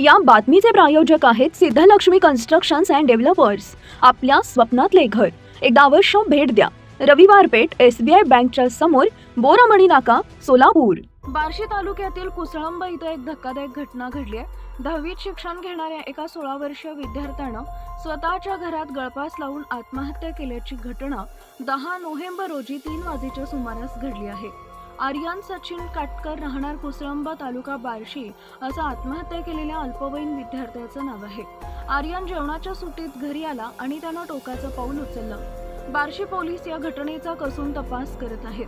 या बातमीचे प्रायोजक आहेत सिद्धलक्ष्मी कन्स्ट्रक्शन्स अँड डेव्हलपर्स. आपल्या स्वप्नातले घर एकदा अवश्य भेट द्या. रविवार पेठ एस बी आय बँकच्या समोर बोरामणी नाका सोलापूर. बार्शी तालुक्यातील कुसळंब इथं एक धक्कादायक घटना घडली आहे. दहावीत शिक्षण घेणाऱ्या एका सोळा वर्षीय विद्यार्थ्यानं स्वतःच्या घरात गळफास लावून आत्महत्या केल्याची घटना दहा नोव्हेंबर रोजी तीन वाजेच्या सुमारास घडली आहे. आर्यन सचिन काटकर राहणार कुसळंबा तालुका बार्शी असं आत्महत्या केलेल्या अल्पवयीन विद्यार्थ्याचं नाव आहे. आर्यन जेवणाच्या सुट्टीत घरी आला आणि त्यानं टोकाचं पाऊल उचललं. बार्शी पोलीस या घटनेचा कसून तपास करत आहेत.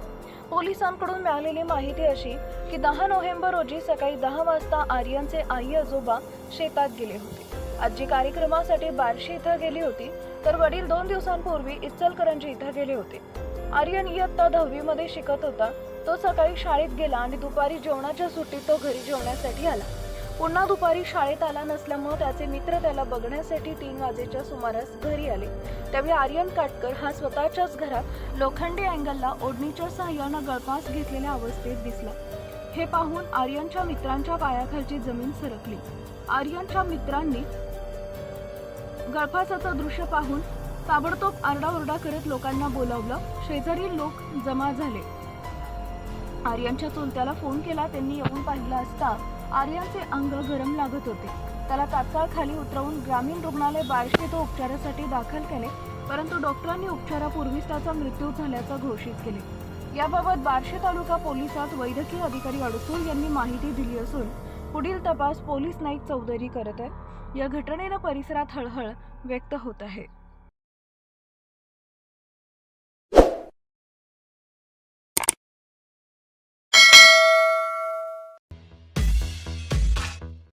पोलिसांकडून मिळालेली माहिती अशी की दहा नोव्हेंबर रोजी सकाळी दहा वाजता आर्यनचे आई आजोबा शेतात गेले होते. आजी कार्यक्रमासाठी बार्शी इथं गेली होती तर वडील दोन दिवसांपूर्वी इचलकरंजी इथं गेले होते. आर्यन इयत्ता दहावीमध्ये शिकत होता. तो सकाळी शाळेत गेला आणि दुपारी जेवणाच्या सुट्टीत तो घरी जेवण्यासाठी आला. पुन्हा दुपारी शाळेत आला नसल्यामुळे त्याचे मित्र त्याला बघण्यासाठी तीन वाजेच्या सुमारास घरी आले. त्यावेळी आर्यन काटकर हा स्वतःच्याच घरात लोखंडी अँगलला ओढणीच्या सहाय्यानं गळफास घेतलेल्या अवस्थेत दिसला. हे पाहून आर्यनच्या मित्रांच्या पायाखालची जमीन सरकली. आर्यनच्या मित्रांनी गळफासाचं दृश्य पाहून ताबडतोब आरडाओरडा करत लोकांना बोलावलं. शेजारी लोक जमा झाले. आर्यांच्या चुलत्याला फोन केला. त्यांनी येऊन पाहिलं असता आर्यांचे अंग गरम लागत होते. त्याला तात्काळ खाली उतरवून ग्रामीण रुग्णालय बारशे तो उपचारासाठी दाखल केले. परंतु डॉक्टरांनी उपचारापूर्वीच त्याचा मृत्यू झाल्याचं घोषित केले. याबाबत बार्शी तालुका पोलिसात वैद्यकीय अधिकारी अडसूळ यांनी माहिती दिली असून पुढील तपास पोलीस नाईक चौधरी करत आहेत. या घटनेनं परिसरात हळहळ व्यक्त होत आहे.